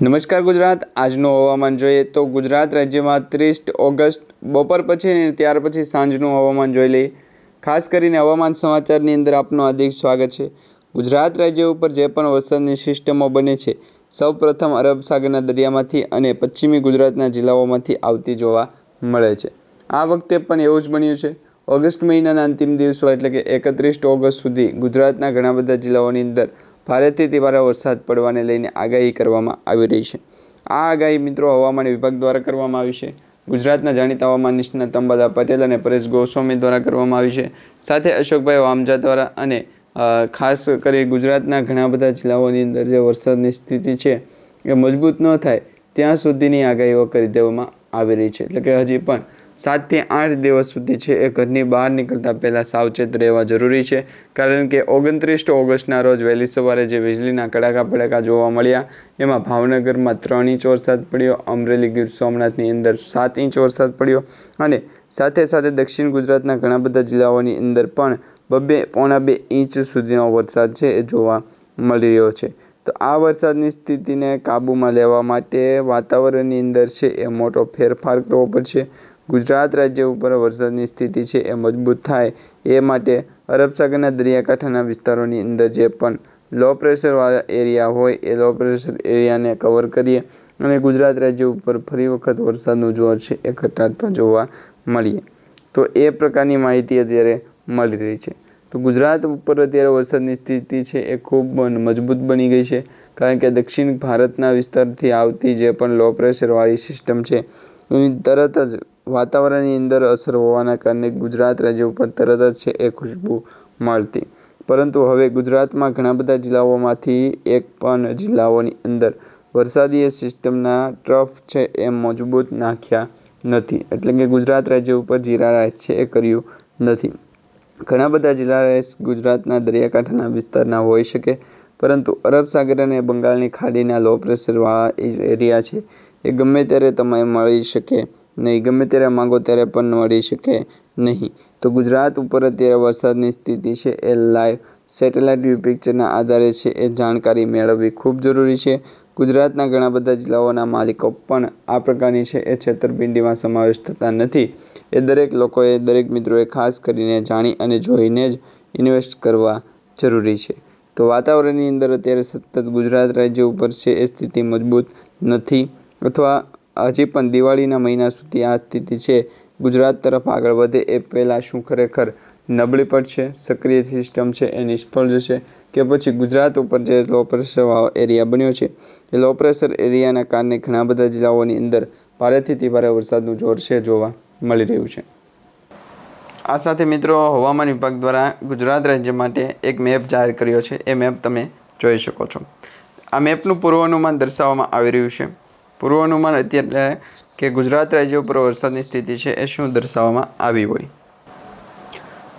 નમસ્કાર ગુજરાત, આજનું હવામાન જોઈએ તો ગુજરાત રાજ્યમાં ત્રીસ ઓગસ્ટ, બપોર પછી અને ત્યાર પછી સાંજનું હવામાન જોઈ લઈએ. ખાસ કરીને હવામાન સમાચારની અંદર આપનું હાર્દિક સ્વાગત છે. ગુજરાત રાજ્ય ઉપર જે પણ વરસાદની સિસ્ટમો બને છે સૌપ્રથમ અરબ સાગરના દરિયામાંથી અને પશ્ચિમી ગુજરાતના જિલ્લાઓમાંથી આવતી જોવા મળે છે. આ વખતે પણ એવું જ બન્યું છે. ઓગસ્ટ મહિનાના અંતિમ દિવસો એટલે કે એકત્રીસ ઓગસ્ટ સુધી ગુજરાતના ઘણા બધા જિલ્લાઓની અંદર ભારેથી તીવ્ર વરસાદ પડવાને લઈને આગાહી કરવામાં આવી રહી છે. આ આગાહી મિત્રો હવામાન વિભાગ દ્વારા કરવામાં આવી છે. ગુજરાતના જાણીતા હવામાન નિષ્ણાત અંબાદા પટેલ અને પરેશ ગોસ્વામી દ્વારા કરવામાં આવી છે. સાથે અશોકભાઈ વામજા દ્વારા અને ખાસ કરી ગુજરાતના ઘણા બધા જિલ્લાઓની અંદર જે વરસાદની સ્થિતિ છે એ મજબૂત ન થાય, ત્યાં સુધીની આગાહીઓ કરી દેવામાં આવી રહી છે. એટલે કે હજી પણ સાતથી આઠ દિવસ સુધી છે એ ઘરની બહાર નીકળતા પહેલાં સાવચેત રહેવા જરૂરી છે. કારણ કે ઓગણત્રીસ ઓગસ્ટના રોજ વહેલી સવારે જે વીજળીના કડાકા ભડાકા જોવા મળ્યા, એમાં ભાવનગરમાં ત્રણ ઇંચ વરસાદ પડ્યો, અમરેલી ગીર સોમનાથની અંદર સાત ઇંચ વરસાદ પડ્યો અને સાથે સાથે દક્ષિણ ગુજરાતના ઘણા બધા જિલ્લાઓની અંદર પણ બબે પોણા બે ઇંચ સુધીનો વરસાદ છે એ જોવા મળી રહ્યો છે. તો આ વરસાદની સ્થિતિને કાબૂમાં લેવા માટે વાતાવરણની અંદર છે એ મોટો ફેરફાર કરવો પડશે. ગુજરાત રાજ્ય ઉપર વરસાદની સ્થિતિ છે એ મજબૂત થાય. એ માટે અરબસાગરના દરિયાકાંઠાના વિસ્તારોની અંદર જે પણ લો પ્રેશરવાળા એરિયા હોય એ લો પ્રેશર એરિયાને કવર કરીએ અને ગુજરાત રાજ્ય ઉપર ફરી વખત વરસાદનું જોર છે એ ઘટાડતા જોવા મળીએ. તો એ પ્રકારની માહિતી અત્યારે મળી રહી છે. તો ગુજરાત ઉપર અત્યારે વરસાદની સ્થિતિ છે એ ખૂબ મજબૂત બની ગઈ છે. કારણ કે દક્ષિણ ભારતના વિસ્તારથી આવતી જે પણ લો પ્રેશરવાળી સિસ્ટમ છે, એની તરત જ વાતાવરણની અંદર અસર હોવાના કારણે ગુજરાત રાજ્ય ઉપર તરત જ છે એ ખુશ્બુ મળતી પરંતુ હવે ગુજરાતમાં ઘણા બધા જિલ્લાઓમાંથી એક પણ જિલ્લાઓની અંદર વરસાદીય સિસ્ટમના ટ્રફ છે એ મજબૂત નાખ્યા નથી. એટલે કે ગુજરાત રાજ્ય ઉપર જીરા રાઈસ છે એ કર્યું નથી. ઘણા બધા જિલ્લા રાઈસ ગુજરાતના દરિયાકાંઠાના વિસ્તારના હોઈ શકે પરંતુ અરબ સાગર અને બંગાળની ખાડીના લો પ્રેશરવાળા એરિયા છે. એ ગમે ત્યારે તમે મળી શકે નહીં, ગમે ત્યારે માંગો ત્યારે પણ મળી શકે નહીં. તો ગુજરાત ઉપર અત્યારે વરસાદની સ્થિતિ છે એ લાઈવ સેટેલાઇટ વ્યૂ પિક્ચરના આધારે છે એ જાણકારી મેળવવી ખૂબ જરૂરી છે. ગુજરાતના ઘણા બધા જિલ્લાઓના માલિકો પણ આ પ્રકારની છે એ છેતરપિંડીમાં સમાવેશ થતા નથી. એ દરેક લોકોએ, દરેક મિત્રોએ ખાસ કરીને જાણી અને જોઈને જ ઇન્વેસ્ટ કરવા જરૂરી છે. તો વાતાવરણની અંદર અત્યારે સતત ગુજરાત રાજ્ય ઉપર છે એ સ્થિતિ મજબૂત નથી. અથવા હજી પણ દિવાળીના મહિના સુધી આ સ્થિતિ છે. ગુજરાત તરફ આગળ વધે એ પહેલાં શું ખરેખર નબળી પડશે સક્રિય સિસ્ટમ છે એ નિષ્ફળ જશે કે પછી ગુજરાત ઉપર જે લો પ્રેશર એરિયા બન્યો છે, એ લો પ્રેશર એરિયાના કારણે ઘણા બધા જિલ્લાઓની અંદર ભારેથી ભારે વરસાદનું જોર છે જોવા મળી રહ્યું છે. આ સાથે મિત્રો હવામાન વિભાગ દ્વારા ગુજરાત રાજ્ય માટે એક મેપ જાહેર કર્યો છે. એ મેપ તમે જોઈ શકો છો. આ મેપનું પૂર્વાનુમાન દર્શાવવામાં આવી રહ્યું છે. પૂર્વાનુમાન અત્યારે કે ગુજરાત રાજ્ય ઉપર વરસાદની સ્થિતિ છે એ શું દર્શાવવામાં આવી હોય?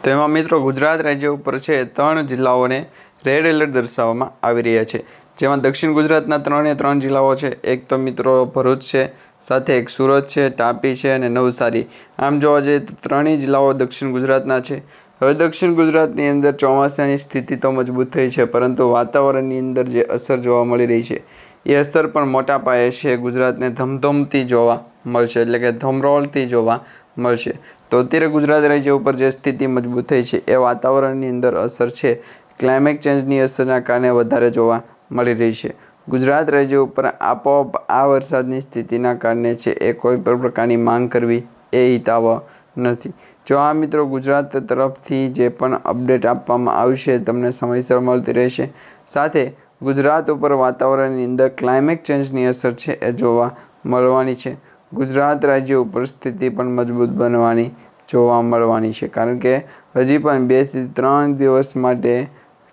તો એમાં મિત્રો ગુજરાત રાજ્ય ઉપર છે ત્રણ જિલ્લાઓને રેડ એલર્ટ દર્શાવવામાં આવી રહ્યા છે. જેમાં દક્ષિણ ગુજરાતના ત્રણે ત્રણ જિલ્લાઓ છે. એક તો મિત્રો ભરૂચ છે સાથે એક સુરત છે તાપી છે અને નવસારી. આમ જોવા જઈએ તો ત્રણેય જિલ્લાઓ દક્ષિણ ગુજરાતના છે. હવે દક્ષિણ ગુજરાતની અંદર ચોમાસાની સ્થિતિ તો મજબૂત થઈ છે, પરંતુ વાતાવરણની અંદર જે અસર જોવા મળી રહી છે, એ અસર પણ મોટા પાયે છે ગુજરાતને ધમધમતી જોવા મળશે, એટલે કે ધમરોળતી જોવા મળશે. તો અત્યારે ગુજરાત રાજ્ય ઉપર જે સ્થિતિ મજબૂત થઈ છે, એ વાતાવરણની અંદર અસર છે. ક્લાઇમેટ ચેન્જની અસરના કારણે વધારે જોવા મળી રહી છે. ગુજરાત રાજ્ય ઉપર આપોઆપ આ વરસાદની સ્થિતિના કારણે છે એ કોઈ પણ પ્રકારની માંગ કરવી એ હિતાવહ નથી. જો આ મિત્રો ગુજરાત તરફથી જે પણ અપડેટ આપવામાં આવશે તમને સમયસર મળતી રહેશે. સાથે ગુજરાત ઉપર વાતાવરણની અંદર ક્લાઇમેટ ચેન્જની અસર છે એ જોવા મળવાની છે. ગુજરાત રાજ્ય ઉપર સ્થિતિ પણ મજબૂત બનવાની જોવા મળવાની છે. કારણ કે હજી પણ બેથી ત્રણ દિવસ માટે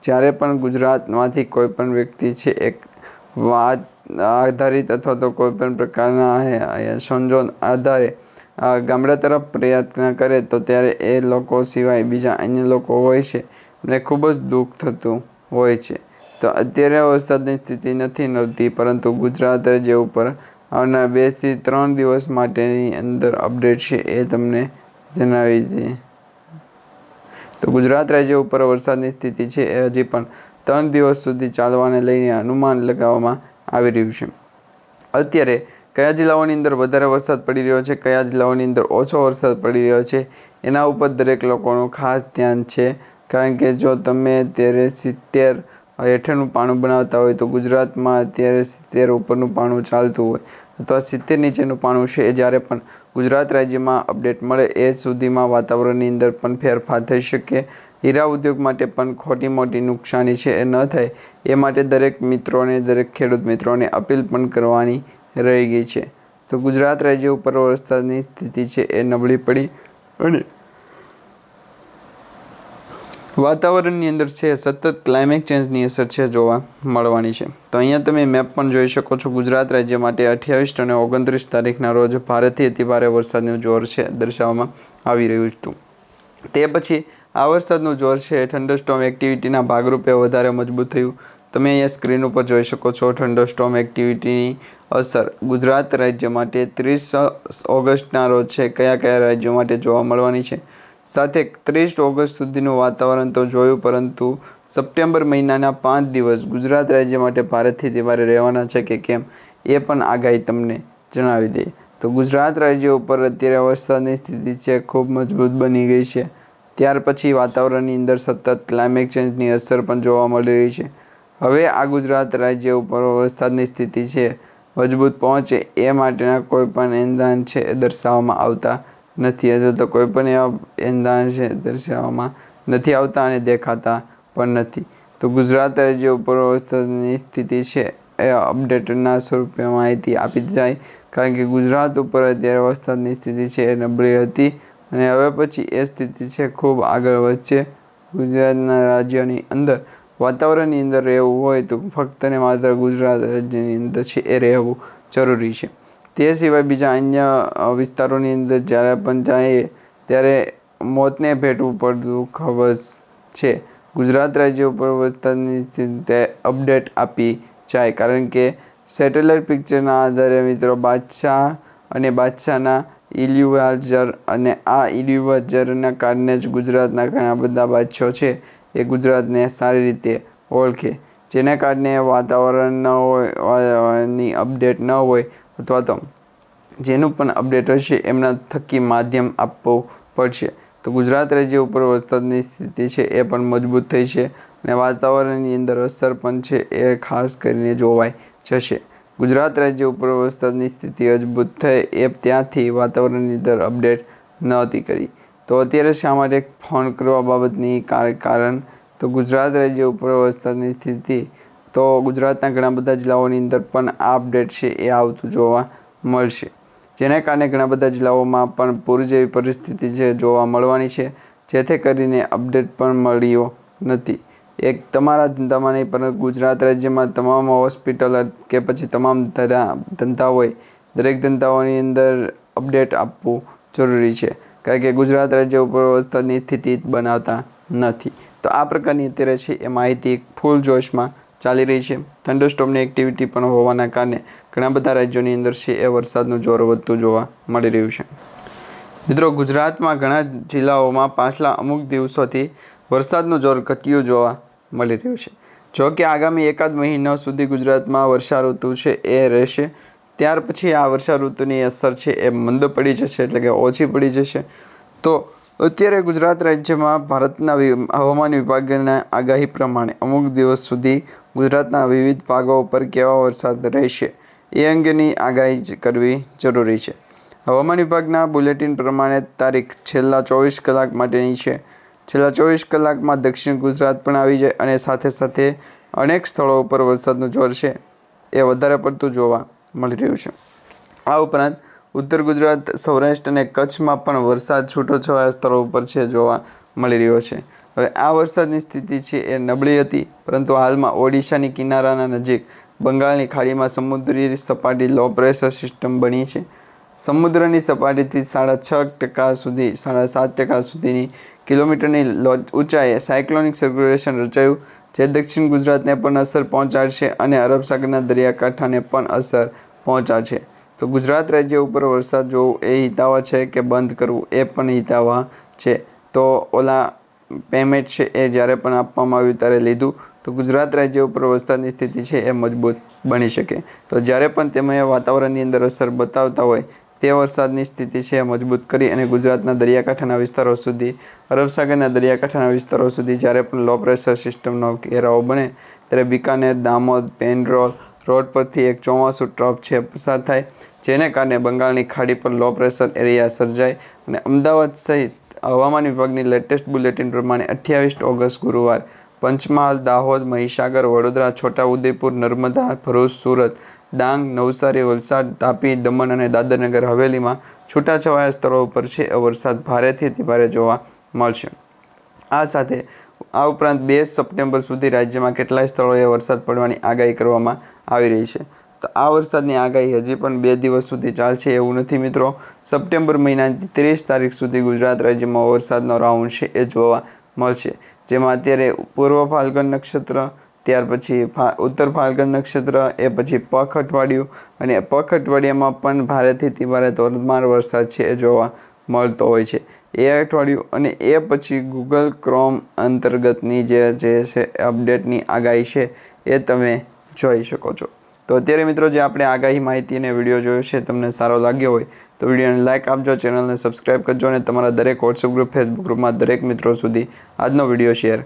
જ્યારે પણ ગુજરાતમાંથી કોઈ પણ વ્યક્તિ છે એક વાત આધારિત અથવા તો કોઈપણ પ્રકારના સંજો આધારે ગામડા તરફ પ્રયત્ન કરે તો ત્યારે એ લોકો સિવાય બીજા અન્ય લોકો હોય છે. ને ખૂબ જ દુઃખ થતું હોય છે. તો અત્યારે વરસાદની સ્થિતિ નથી નડતી, પરંતુ ગુજરાત રાજ્ય ઉપર આવનાર બેથી ત્રણ દિવસ માટેની અંદર અપડેટ છે એ તમને જણાવી દઈએ. તો ગુજરાત રાજ્ય ઉપર વરસાદની સ્થિતિ છે એ હજી પણ ત્રણ દિવસ સુધી ચાલવાને લઈને અનુમાન લગાવવામાં આવી રહ્યું છે. અત્યારે કયા જિલ્લાઓની અંદર વધારે વરસાદ પડી રહ્યો છે, કયા જિલ્લાઓની અંદર ઓછો વરસાદ પડી રહ્યો છે, એના ઉપર દરેક લોકોનું ખાસ ધ્યાન છે. કારણ કે જો તમે અત્યારે સિત્તેર હેઠળનું પાણું બનાવતા હોય તો ગુજરાતમાં અત્યારે સિત્તેર ઉપરનું પાણું ચાલતું હોય અથવા સિત્તેર નીચેનું પાણું છે એ જ્યારે પણ ગુજરાત રાજ્યમાં અપડેટ મળે એ સુધીમાં વાતાવરણની અંદર પણ ફેરફાર થઈ શકે. હીરા ઉદ્યોગ માટે પણ ખોટી મોટી નુકસાની છે એ ન થાય. એ માટે દરેક મિત્રોને, દરેક ખેડૂત મિત્રોને અપીલ પણ કરવાની રહી ગઈ છે. તો ગુજરાત રાજ્ય ઉપર વરસાદની સ્થિતિ છે એ નબળી પડી અને વાતાવરણની અંદર છે, સતત ક્લાઇમેટ ચેન્જની અસર છે જોવા મળવાની છે. તો અહીંયા તમે મેપ પણ જોઈ શકો છો, ગુજરાત રાજ્ય માટે અઠ્યાવીસ અને ઓગણત્રીસ તારીખના રોજ ભારેથી અતિભારે વરસાદનું જોર છે દર્શાવવામાં આવી રહ્યું હતું તે પછી આ વરસાદનું જોર છે થંડરસ્ટોમ એક્ટિવિટીના ભાગરૂપે વધારે મજબૂત થયું. તમે અહીંયા સ્ક્રીન ઉપર જોઈ શકો છો થંડરસ્ટોમ એક્ટિવિટીની અસર. ગુજરાત રાજ્ય માટે ત્રીસ ઓગસ્ટના રોજ છે, કયા કયા રાજ્યો માટે જોવા મળવાની છે? સાથે ત્રીસ ઓગસ્ટ સુધીનું વાતાવરણ તો જોયું, પરંતુ સપ્ટેમ્બર મહિનાના પાંચ દિવસ ગુજરાત રાજ્ય માટે ભારેથી ભારે રહેવાના છે કે કેમ, એ પણ આગાહી તમને જણાવી દઈએ તો ગુજરાત રાજ્ય ઉપર અત્યારે વરસાદની સ્થિતિ છે, ખૂબ મજબૂત બની ગઈ છે. ત્યાર પછી વાતાવરણની અંદર સતત ક્લાઇમેટ ચેન્જની અસર પણ જોવા મળી રહી છે. હવે આ ગુજરાત રાજ્ય ઉપર વરસાદની સ્થિતિ છે, મજબૂત પહોંચે એ માટેના કોઈ પણ એંધાન છે એ દર્શાવવામાં આવતા નથી. અથવા તો કોઈ પણ એવા એંધાણ દર્શાવવામાં નથી આવતા અને દેખાતા પણ નથી. તો ગુજરાત રાજ્ય ઉપર વરસાદની સ્થિતિ છે એ અપડેટના સ્વરૂપે માહિતી આપી જાય. કારણ કે ગુજરાત ઉપર અત્યારે વરસાદની સ્થિતિ છે એ નબળી હતી અને હવે પછી એ સ્થિતિ છે ખૂબ આગળ વધશે. ગુજરાતના રાજ્યની અંદર, વાતાવરણની અંદર રહેવું હોય તો ફક્ત ને માત્ર ગુજરાત રાજ્યની અંદર છે એ રહેવું જરૂરી છે. તે સિવાય બીજા અન્ય વિસ્તારોની અંદર જ્યારે પણ જઈએ ત્યારે મોતને ભેટવું પડતું ખબર છે. ગુજરાત રાજ્ય ઉપર વરસાદની સ્થિતિ અપડેટ આપી જાય, કારણ કે સેટેલાઇટ પિક્ચરના આધારે મિત્રો બાદશાહ અને બાદશાહના ઇલ્યુવાજર અને આ ઇલ્યુવાજરના કારણે જ ગુજરાતના ઘણા બધા બાદશાહો છે, એ ગુજરાતને સારી રીતે ઓળખે. જેના કારણે વાતાવરણ ન હોયની અપડેટ ન હોય અથવા તો જેનું પણ અપડેટ હશે એમના થકી માધ્યમ આપવું પડશે. તો ગુજરાત રાજ્ય ઉપર વરસાદની સ્થિતિ છે એ પણ મજબૂત થઈ છે અને વાતાવરણની અંદર અસર પણ છે એ ખાસ કરીને જોવાઈ જશે. ગુજરાત રાજ્ય ઉપર વરસાદની સ્થિતિ મજબૂત થઈ એ ત્યાંથી વાતાવરણની અંદર અપડેટ નહોતી કરી. તો અત્યારે શા માટે ફોન કરવા બાબતની કારણ તો ગુજરાત રાજ્ય ઉપર વરસાદની સ્થિતિ તો ગુજરાતના ઘણા બધા જિલ્લાઓની અંદર પણ આ અપડેટ છે એ આવતું જોવા મળશે. જેને કારણે ઘણા બધા જિલ્લાઓમાં પણ પૂર જેવી પરિસ્થિતિ છે જોવા મળવાની છે, જેથી કરીને અપડેટ પણ મળ્યો નથી. એક તમારા ધંધામાં નહીં, પરંતુ ગુજરાત રાજ્યમાં તમામ હોસ્પિટલ કે પછી તમામ ધંધા હોય, દરેક ધંધાઓની અંદર અપડેટ આપવું જરૂરી છે. કારણ કે ગુજરાત રાજ્ય ઉપર વરસાદની સ્થિતિ બનાવતા નથી. તો આ પ્રકારની અત્યારે છે એ માહિતી ફૂલ જોશમાં ચાલી રહી છે. થંડરસ્ટોમની એક્ટિવિટી પણ હોવાના કારણે ઘણા બધા રાજ્યોની અંદર છે એ વરસાદનું જોર વધતું જોવા મળી રહ્યું છે. મિત્રો, ગુજરાતમાં ઘણા જિલ્લાઓમાં પાછલા અમુક દિવસોથી વરસાદનું જોર ઘટ્યું જોવા મળી રહ્યું છે. જો કે આગામી એકાદ મહિના સુધી ગુજરાતમાં વર્ષા ઋતુ છે એ રહેશે. ત્યાર પછી આ વર્ષા ઋતુની અસર છે એ મંદ પડી જશે એટલે કે ઓછી પડી જશે. તો અત્યારે ગુજરાત રાજ્યમાં ભારતના હવામાન વિભાગના આગાહી પ્રમાણે અમુક દિવસ સુધી ગુજરાતના વિવિધ ભાગો ઉપર કેવા વરસાદ રહેશે એ અંગેની આગાહી કરવી જરૂરી છે. હવામાન વિભાગના બુલેટિન પ્રમાણે તારીખ છેલ્લા ચોવીસ કલાક માટેની છે. છેલ્લા ચોવીસ કલાકમાં દક્ષિણ ગુજરાત પણ આવી જાય અને સાથે સાથે અનેક સ્થળો ઉપર વરસાદનું જોર છે. એ વધારે પડતું જોવા મળી રહ્યું છે. આ ઉપરાંત ઉત્તર ગુજરાત, સૌરાષ્ટ્ર અને કચ્છમાં પણ વરસાદ છૂટોછવાયા સ્થળો ઉપર છે જોવા મળી રહ્યો છે. હવે આ વરસાદની સ્થિતિ છે એ નબળી હતી, પરંતુ હાલમાં ઓડિશાની કિનારાના નજીક બંગાળની ખાડીમાં સમુદ્રી સપાટી લો પ્રેશર સિસ્ટમ બની છે. સમુદ્રની સપાટીથી સાડા છ ટકા સુધી, સાડા સાત ટકા સુધીની કિલોમીટરની ઊંચાઈએ સાયક્લોનિક સર્ક્યુલેશન રચાયું, જે દક્ષિણ ગુજરાતને પણ અસર પહોંચાડશે અને અરબ સાગરના દરિયાકાંઠાને પણ અસર પહોંચાડશે. તો ગુજરાત રાજ્ય ઉપર વરસાદ જોવું એ હિતાવહ છે કે બંધ કરવું? એ પણ હિતાવહ છે. તો ઓલા પેમેન્ટ છે એ જ્યારે પણ આપવામાં આવ્યું ત્યારે લીધું. તો ગુજરાત રાજ્ય ઉપર વરસાદની સ્થિતિ છે એ મજબૂત બની શકે. તો જ્યારે પણ તમે વાતાવરણની અંદર અસર બતાવતા હોય, તે વરસાદની સ્થિતિ છે એ મજબૂત કરી અને ગુજરાતના દરિયાકાંઠાના વિસ્તારો સુધી અરબસાગરના દરિયાકાંઠાના વિસ્તારો સુધી જ્યારે પણ લો પ્રેશર સિસ્ટમનો ઘેરાવો બને, ત્યારે બિકાનેર, દામોદ પેનરોલ રોડ પરથી એક ચોમાસું ટ્રફ છે પસાર થાય, જેને કારણે બંગાળની ખાડી પર લો પ્રેશર એરિયા સર્જાય અને અમદાવાદ સહિત હવામાન વિભાગની લેટેસ્ટ બુલેટિન પ્રમાણે અઠ્યાવીસ ઓગસ્ટ ગુરુવાર, પંચમહાલ, દાહોદ, મહીસાગર, વડોદરા, છોટાઉદેપુર, નર્મદા, ભરૂચ, સુરત, ડાંગ, નવસારી, વલસાડ, તાપી, દમણ અને દાદરનગર હવેલીમાં છૂટાછવાયા સ્થળો ઉપર છે વરસાદ ભારેથી અતિભારે જોવા મળશે. આ સાથે આ ઉપરાંત બે સપ્ટેમ્બર સુધી રાજ્યમાં કેટલાય સ્થળોએ વરસાદ પડવાની આગાહી કરવામાં આવી રહી છે. તો આ વરસાદની આગાહી હજી પણ બે દિવસ સુધી ચાલશે એવું નથી મિત્રો. સપ્ટેમ્બર મહિનાની ત્રીસ તારીખ સુધી ગુજરાત રાજ્યમાં વરસાદનો રાઉન્ડ છે એ જોવા મળશે. જેમાં અત્યારે પૂર્વ ફાલ્ગન નક્ષત્ર, ત્યાર પછી ઉત્તર ફાલ્ગન નક્ષત્ર, એ પછી પખ અઠવાડિયું અને પખ અઠવાડિયામાં પણ ભારેથી અતિભારે ધોધમાર વરસાદ છે એ જોવા મળતો હોય છે. એ અઠવાડિયું અને એ પછી ગૂગલ ક્રોમ અંતર્ગતની જે જે છે અપડેટની આગાહી છે એ તમે જોઈ શકો છો. તો અત્યારે મિત્રો જે આપણે આગાહી માહિતી અને વીડિયો જોયો છે તમને સારો લાગ્યો હોય તો વિડીયોને લાઇક આપજો, ચેનલને સબસ્ક્રાઈબ કરજો અને તમારા દરેક વોટ્સઅપ ગ્રુપ ફેસબુક ગ્રુપમાં દરેક મિત્રો સુધી આજનો વીડિયો શેર